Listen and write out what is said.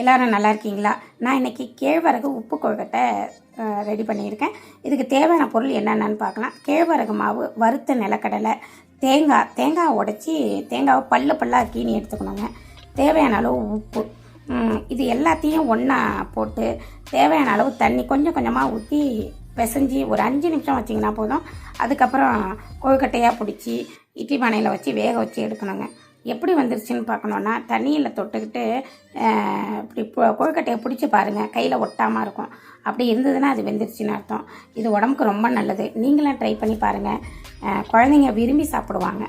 எல்லோரும் நல்லா இருக்கீங்களா? நான் இன்னைக்கு கேழ்வரகு உப்பு கொழுக்கட்டை ரெடி பண்ணியிருக்கேன். இதுக்கு தேவையான பொருள் என்னென்னு பார்க்கலாம். கேழ்வரகு மாவு வறுத்த நிலக்கடலை தேங்காய் தேங்காய் உடச்சி தேங்காவை பல்லு பல்லாக கீனி எடுத்துக்கணுங்க. தேவையான அளவு உப்பு. இது எல்லாத்தையும் ஒன்றா போட்டு தேவையான அளவு தண்ணி கொஞ்சம் கொஞ்சமாக ஊற்றி பிசைஞ்சி ஒரு அஞ்சு நிமிஷம் வச்சிங்கன்னா போதும். அதுக்கப்புறம் கொழுக்கட்டையாக பிடிச்சி இட்லி பானையில் வச்சு வேக வச்சு எடுக்கணுங்க. எப்படி வந்துருச்சுன்னு பார்க்கணுன்னா தண்ணியில் தொட்டுக்கிட்டு இப்படி கொழுக்கட்டையை பிடிச்சி பாருங்கள் கையில் ஒட்டாமல் இருக்கும். அப்படி இருந்ததுன்னா அது வெந்துருச்சுன்னு அர்த்தம். இது உடம்புக்கு ரொம்ப நல்லது. நீங்களும் ட்ரை பண்ணி பாருங்கள் குழந்தைங்க விரும்பி சாப்பிடுவாங்க.